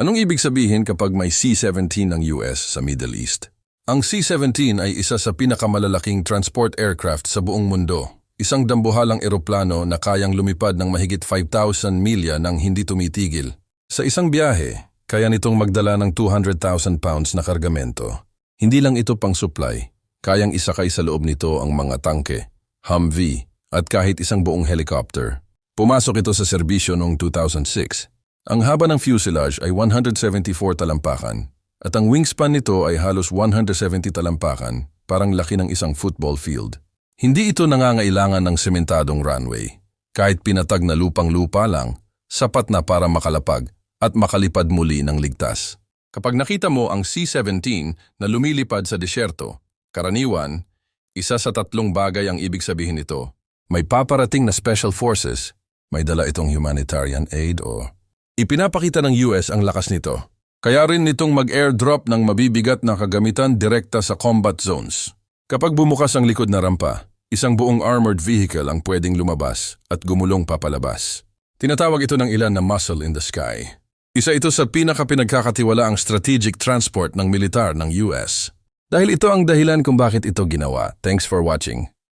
Anong ibig sabihin kapag may C-17 ng US sa Middle East? Ang C-17 ay isa sa pinakamalalaking transport aircraft sa buong mundo. Isang dambuhalang eroplano na kayang lumipad ng mahigit 5,000 milya nang hindi tumitigil. Sa isang biyahe, kaya nitong magdala ng 200,000 pounds na kargamento. Hindi lang ito pang supply, kayang isakay sa loob nito ang mga tangke, Humvee, at kahit isang buong helicopter. Pumasok ito sa serbisyo noong 2006. Ang haba ng fuselage ay 174 talampakan at ang wingspan nito ay halos 170 talampakan, parang laki ng isang football field. Hindi ito nangangailangan ng sementadong runway. Kahit pinatag na lupang-lupa lang, sapat na para makalapag at makalipad muli ng ligtas. Kapag nakita mo ang C-17 na lumilipad sa disyerto, karaniwan, isa sa tatlong bagay ang ibig sabihin nito. May paparating na special forces, may dala itong humanitarian aid o... Ipinapakita ng US ang lakas nito. Kaya rin nitong mag-airdrop ng mabibigat na kagamitan direkta sa combat zones. Kapag bumukas ang likod na rampa, isang buong armored vehicle ang pwedeng lumabas at gumulong papalabas. Tinatawag ito ng ilan na muscle in the sky. Isa ito sa pinakapinagkakatiwalaang strategic transport ng militar ng US. Dahil ito ang dahilan kung bakit ito ginawa. Thanks for watching.